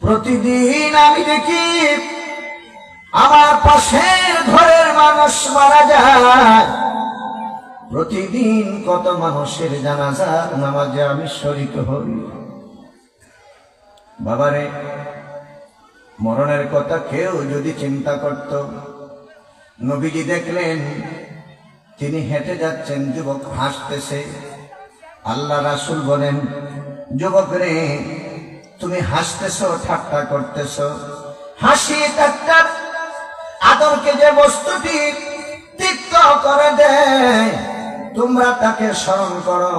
প্রতিদিন আমি দেখি আমার পাশের ঘরের মানুষ মারা যায়। প্রতিদিন কত মানুষের জানাজার নামাজে আমি শরিক হই। বাবারে, মরণের কথা কেউ যদি চিন্তা করত, নবীজি দেখলেন, তিনি হেঁটে যাচ্ছেন, যুবক হাসতেছে। আল্লাহ রাসুল বলেন যুবক রে তুমি হাসতেছ, ঠাট্টা করতেছ। হাসি ঠাট্টা আদরকে যে বস্তুটি তিক্ত করে দেয়, তোমরা তাকে স্মরণ করো।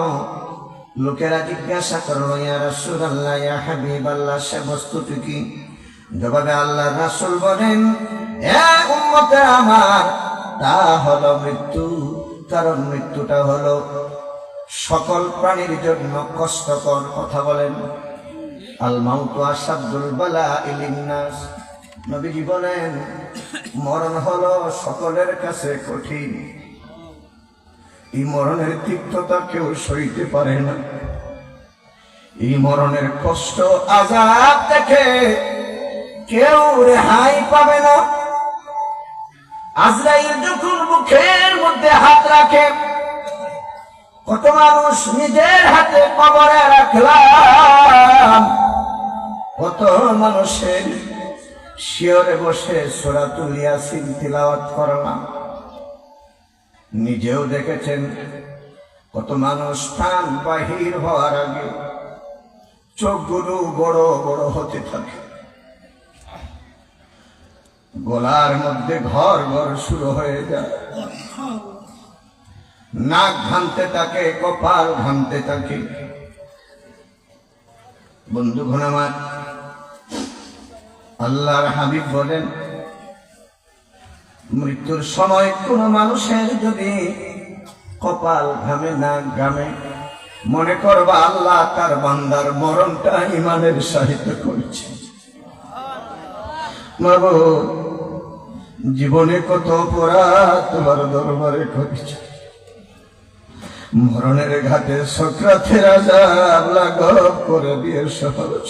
লোকেরা জিজ্ঞাসা করল, ইয়া রাসুল আল্লাহ ইয়া হাবিব আল্লাহ সে বস্তুটি কি? জবাবে আল্লাহ রাসুল বলেন আমার, তা হলো মৃত্যু। কারণ মৃত্যুটা হলো সকল প্রাণীর জন্য কষ্টকর কথা বলেন। আল মাউতু আসাদুল বালা ইলিন্নাস নবীজি বলেন, মরণ হলো সকলের কাছে কঠিন। এই মরণের তিক্ততা কেউ সইতে পারে না। এই মরণের কষ্ট, আজাব দেখে কেউ রেহাই পাবে না। আজরাইল যখন মুখের মধ্যে হাত রাখে কত মানুষ নিজের হাতে কবরে রাখলাম। কত মানুষের শিয়রে বসে সোরা তুলিয়া সিন তিলাওয়াত করলাম। নিজেও দেখেছেন কত মানুষ প্রাণ বাহির হওয়ার আগে চোখগুলো বড় বড় হতে থাকে। গলার মধ্যে ঘর ঘর শুরু হয়ে যায়। নাক ঘামতে থাকে কপাল ঘামতে থাকে বন্ধু ঘনামার আল্লাহর হাবিব বলেন, মৃত্যুর সময় কোন মানুষের যদি কপাল ঘামে নাক ঘামে মনে করবা আল্লাহ তার বান্দার মরণটা ইমানের সাহিত্য করেছে। জীবনে কত অপরাধ তোমার দরবারে করেছে মরণের ঘাটে সক্রাথের আজাব লাঘব করে দিয়ে সহজ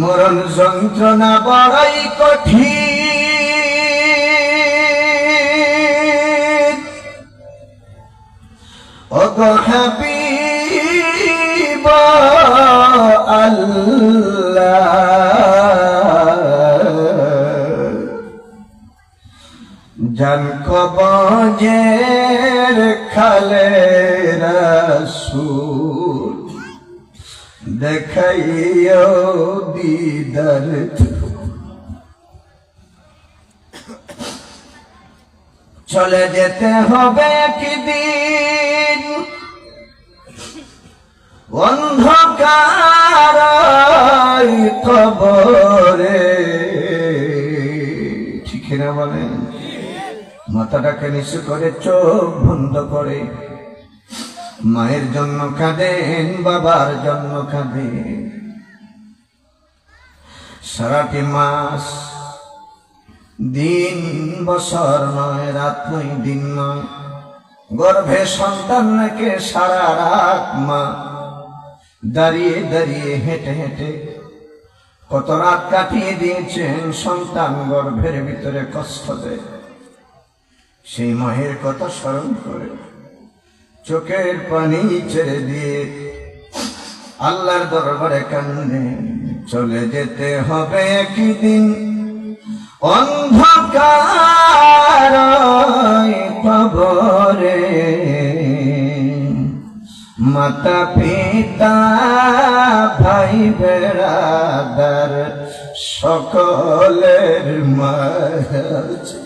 মরণ যন্ত্রণা বড়াই কঠিন। অগ হাবিব আল্লাহ। জান কবজের খালে রাসূল, দেখাইও দিদার চলে যেতে হবে একদিন, অন্ধকার কবরে ঠিক না বলেন? মাথাটাকে নিচু করে, চোখ বন্ধ করে। মায়ের জন্য কাঁদেন, বাবার জন্য কাঁদেন। সারাটি মাস, দিন, বছর নয়, রাত নয়, দিন নয়। গর্ভে সন্তান রেখে সারা রাত মা। দাঁড়িয়ে দাঁড়িয়ে হেঁটে হেঁটে কত রাত কাটিয়ে দিয়েছেন সন্তান গর্ভের ভিতরে কষ্ট দেয়। সেই মায়ের কথা স্মরণ করে চোখের পানি ছেড়ে দিয়ে আল্লাহর দরবারে কান্দে, চলে যেতে হবে একদিন। অন্ধকার কবরে। মাতা পিতা ভাই বেড়াদার সকলের মাঝে।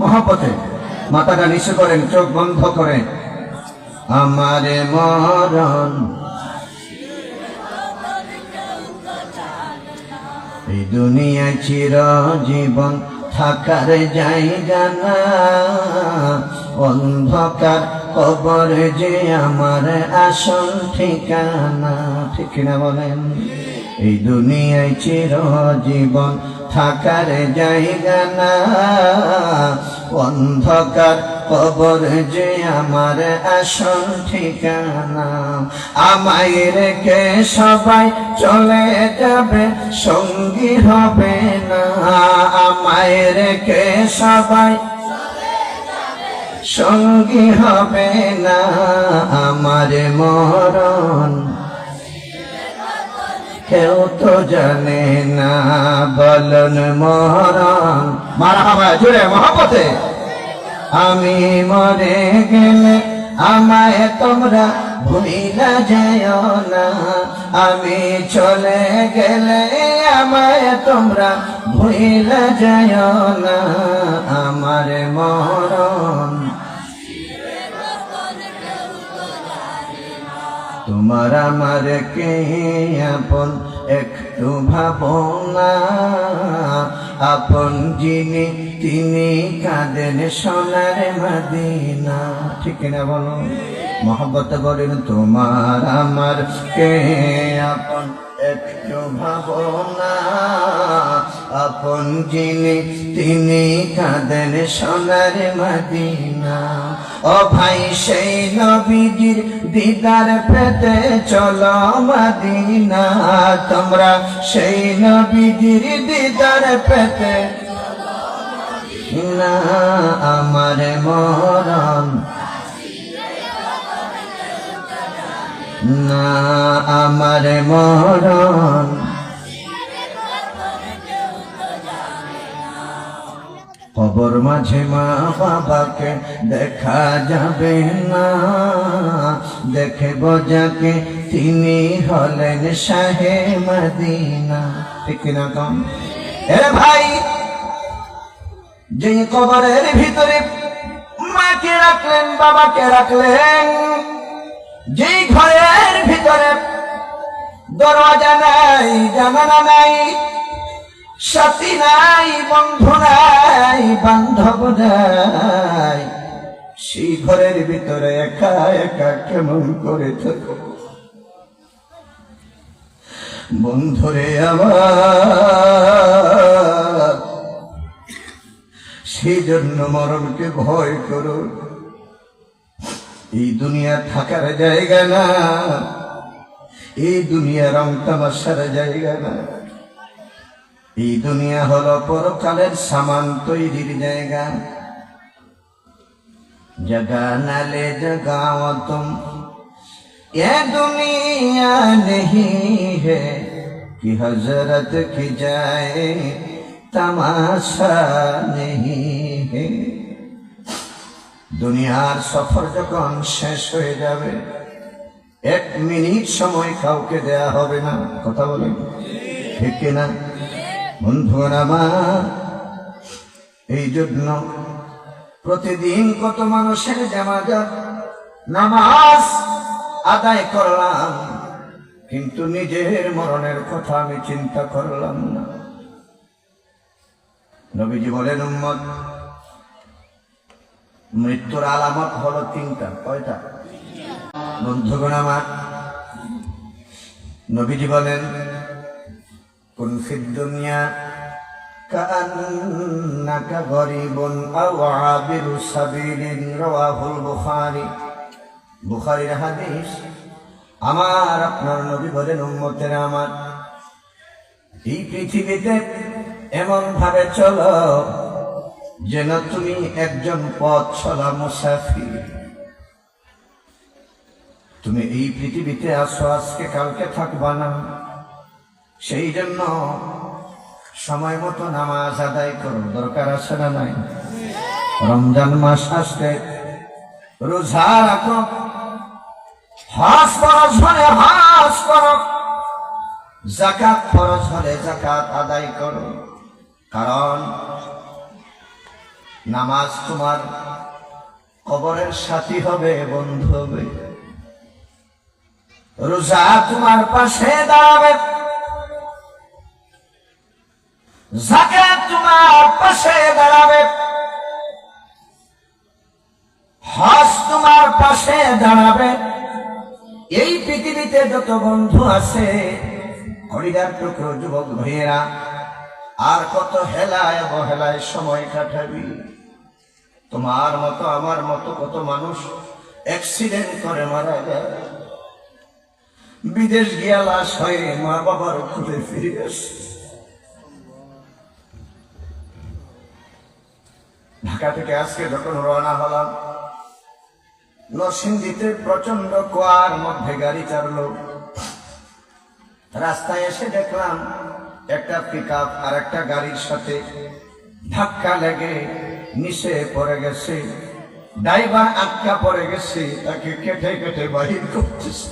মহাপথে। মাথাটা নিচু করেন, চোখ বন্ধ করেন আমার মরণ। এই দুনিয়ায় চির জীবন থাকার জায়গা না। অন্ধকার কবর যে আমার আসল ঠিকানা। ঠিক না বলেন? এই দুনিয়ায় চির জীবন থাকার জায়গা না। অন্ধকার কবর যে আমার আসল ঠিকানা। আমায় রেখে সবাই চলে যাবে, সঙ্গী হবে না। আমায় রেখে সবাই সঙ্গী হবে না। আমার মরণ কেউ তো জানে না, বলন মরণ মারা বাবা জুড়ে মহাপথে। আমি মরে গেলে আমায় তোমরা ভুলিলা যায় না। আমি চলে গেলে আমায় তোমরা ভুলিলা যায় না। আমার মরণ তোমার আমার কে আপন একটু ভাবনা আপন যিনি তিনি কাঁদেন সোনার মাদিনা। ঠিক না বলো? মহব্বত বলেন তোমার আমার কে আপন একটু ভাবনা, আপন যিনি, তিনি কাঁদেন সোনার মদিনা। ও ভাই, সেই নবীজির দিদার পেতে চলো মদিনা। তোমরা সেই নবীজির দিদার পেতে না আমার মরণ না আমার মরণ। কবর মাঝে মা বাবাকে দেখা যাবে না। দেখে যাকে তিনি হলেন শাহে মদিনা। ঠিক না কম? এ ভাই যে কবরের ভিতরে মাকে রাখলেন, বাবাকে রাখলেন যে ঘরের ভিতরে দরওয়াজা নাই জানানা নাই, সাথী নাই, বন্ধু নাই, বান্ধব নাই, সেই ঘরের ভিতরে একা একা কেমন করে থাকো বন্ধুরে আমার, সেই জন্য মরণকে ভয় করো। এই দুনিয়া থাকার জায়গা না এই দুনিয়া রং তামাশার জায়গা না এই দুনিয়া হলো পরকালের সামান তৈরির জায়গা जगा नाले जगाओ तुम ये दुनिया नहीं है कि हजरत की जाए तमाशा नहीं है দুনিয়ার সফর যখন শেষ হয়ে যাবে, এক মিনিট সময় কাউকে দেয়া হবে না। কথা বলেন, ঠিক কিনা? বন্ধুগণ আমার, এই জন্য প্রতিদিন কত মানুষের জামাজা নামাজ আদায় করলাম, কিন্তু নিজের মরণের কথা আমি চিন্তা করলাম না। নবীজি বলেন, উম্মত মৃত্যুর আলামত হলো তিনটা। কয়টা? বন্ধুগণ আমার, নবীজি বলেন কোন সিদ্ধুনিয়া গরিবন আমার, আপনার নবী বলেন আমার, এই পৃথিবীতে এমন ভাবে চলো যেন তুমি একজন পথ চলা মুসাফির। তুমি এই পৃথিবীতে আসো আজকে কালকে থাকবা না। সেই জন্য সময় মতো নামাজ আদায় করো, দরকার আছে না নাই? রমজান মাস আসতে রোজা রাখো হাস ফরজ হলে হাস করো জাকাত ফরজ হলে জাকাত আদায় করো। কারণ নামাজ তোমার কবরের সাথী হবে, বন্ধু হবে। রোজা তোমার পাশে দাঁড়াবে। তোমার পাশে দাঁড়াবে। হজ তোমার পাশে দাঁড়াবে। এই পৃথিবীতে যত বন্ধু আছে হরিদার টুকরো যুবক ভাইয়েরা আর কত হেলায় অবহেলায় সময় কাটাবি? তোমার মতো, আমার মতো কত মানুষ অ্যাক্সিডেন্ট করে মারা যায়। বিদেশ গিয়া লাশ হয়ে মা বাবার খুঁজে ফিরে আসে। ঢাকা থেকে আজকে যখন রওনা হলাম, নরসিংদীতে প্রচণ্ড কুয়ার মধ্যে গাড়ি চাললো। রাস্তায় এসে দেখলাম একটা পিক আপ আর একটা গাড়ির সাথে ধাক্কা লেগে নিচে পড়ে গেছে। ড্রাইভার আটকা পড়ে গেছে, তাকে কেটে কেটে বাহির করতেছে।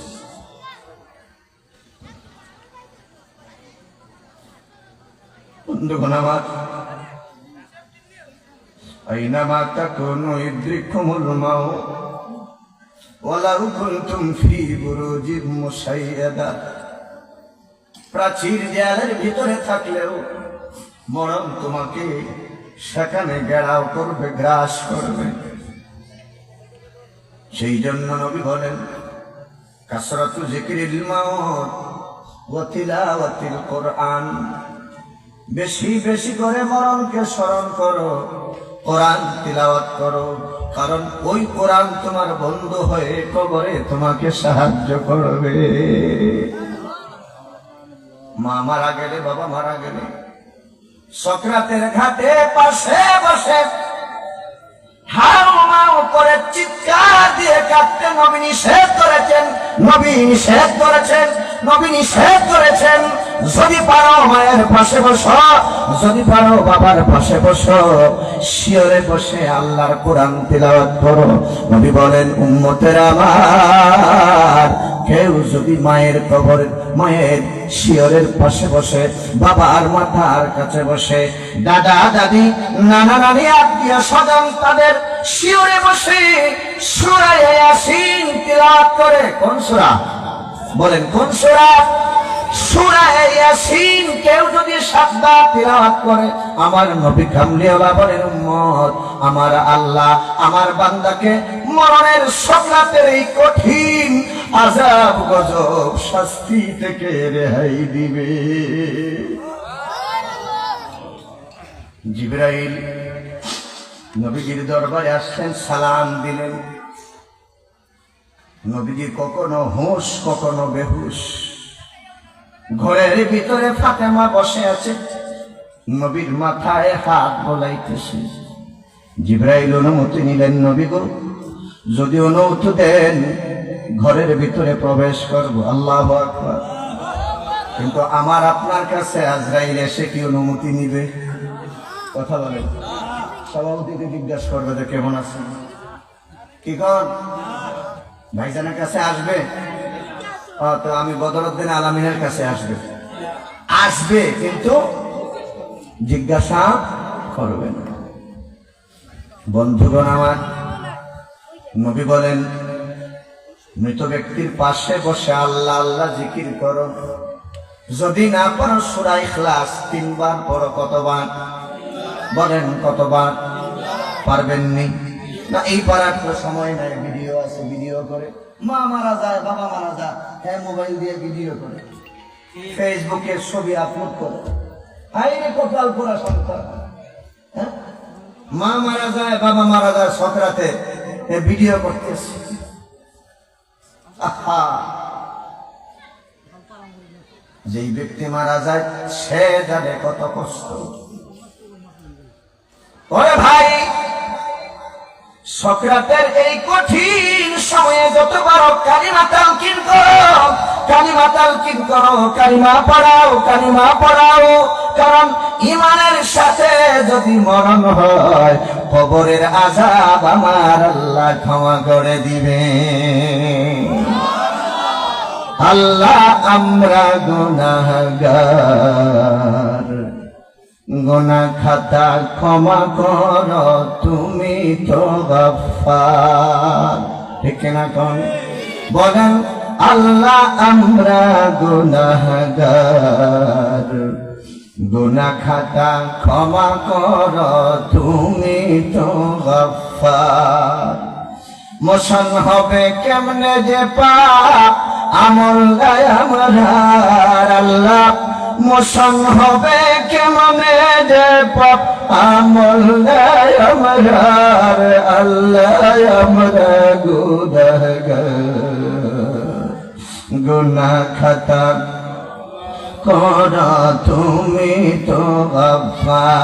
আমার প্রাচীর দেয়ালের ভিতরে থাকলেও মরণ তোমাকে সেখানে গেড়াও করবে, গ্রাস করবে। সেই জন্য নবী বলেন, কাসরাতু জিকিরিল মাউত ওয়া তিলাওয়াতিল কোরআন। বেশি বেশি করে মরণকে স্মরণ করো, কোরআন তিলাওয়াত করো, কারণ ওই কোরআন তোমার বন্ধু হয়ে কবরে তোমাকে সাহায্য করবে। মা মারা গেলে, বাবা মারা গেলে। সক্রাতের ঘাটে পাশে বসে। করে চিৎকার দিয়ে কাঁদতে নবী নিষেধ করেছেন, নবী নিষেধ করেছেন, নবী নিষেধ করেছেন। যদি পারো মায়ের পাশে বসো, যদি পারো বাবার পাশে বসো শিওরে বসে আল্লাহর কোরআন তিলাওয়াত করো। নবী বলেন, উম্মতের আমার, কেউ যদি মায়ের কবর, মায়ের শিয়রের পাশে বসে, বাবার মাথার কাছে বসে, দাদা, দাদি, নানা, নানি, আত্মীয় স্বজন তাদের শিওরে বসে সুরায় আসিন তিলাওয়াত করে। কোন সুরা? বলেন, কোন সুরা? কেউ যদি করে, আমার আমার আল্লাহ, আমার বান্দাকে মরণের সকলাতের এই কঠিন আজাব গজব, শাস্তি থেকে রেহাই দিবে। জিব্রাইল নবীজির দরবারে আসছেন, সালাম দিলেন। নবীজি কখনো হুঁশ, কখনো বেহুশ। ঘরের ভিতরে ফাতেমা বসে আছে। নবীর মাথায় হাত বলাইতেছে। জিব্রাইল অনুমতি নিলেন নবী গো, যদি অনুমতি দেন, ঘরের ভিতরে প্রবেশ করব। আল্লাহ আকবার। কিন্তু আমার আপনার কাছে আজরাইল এসে কি অনুমতি নিবে? কথা বলেন। সভাপতিকে জিজ্ঞাসা করবে যে কেমন আছে কি কর? ভাইজানের কাছে আসবে? তো আমি বদরুদ্দিন আলমিনের কাছে আসবে। আসবে, কিন্তু জিজ্ঞাসা করবে না। বন্ধুগণ আমার, নবী বলেন, মৃত ব্যক্তির পাশে বসে আল্লাহ আল্লাহ জিকির করো। যদি না পারো সুরাই ক্লাস তিনবার পড়ো, কতবার? বলেন কতবার? পারবেননি? না, এই পারার তো সময় নাই, ভিডিও আছে, ভিডিও করে। মা মারা যায়, বাবা মারা যায় হ্যাঁ মোবাইল দিয়ে ভিডিও করে। ফেসবুকে ছবি আপলোড করে। রে কপাল পোড়া সন্তান। হ্যাঁ? মা মারা যায়, বাবা মারা যায় সকরাতে ভিডিও করতেছে। আহা। যেই ব্যক্তি মারা যায়, সে জানে কত কষ্ট। ওরে ভাই! সক্রাতের এই কঠিন সময়ে যত পারো কালিমা তালকিন করো, কালিমা তালকিন করো, কালিমা পড়াও কালিমা পড়াও। কারণ ইমানের সাথে যদি মরণ হয়, কবরের আজাব আমার আল্লাহ ক্ষমা করে দিবে। আল্লাহ আমরা গুনাহগার। গোনা খাতা ক্ষমা কর, তুমি তো গফার ঠিক না কোন? বলেন, আল্লাহ আমরা গুনাহগার। গুনা খাতা ক্ষমা কর, তুমি তো গফার মোশন হবে কেমনে যে পাপ, আমল গায় আমার আল্লাহ মোশন হবে কেমনে যে পাপ? আমল গায় আমার আল্লাহ, আমরা গুদাহগার গুনা খাতা করা, তুমি তো গফার।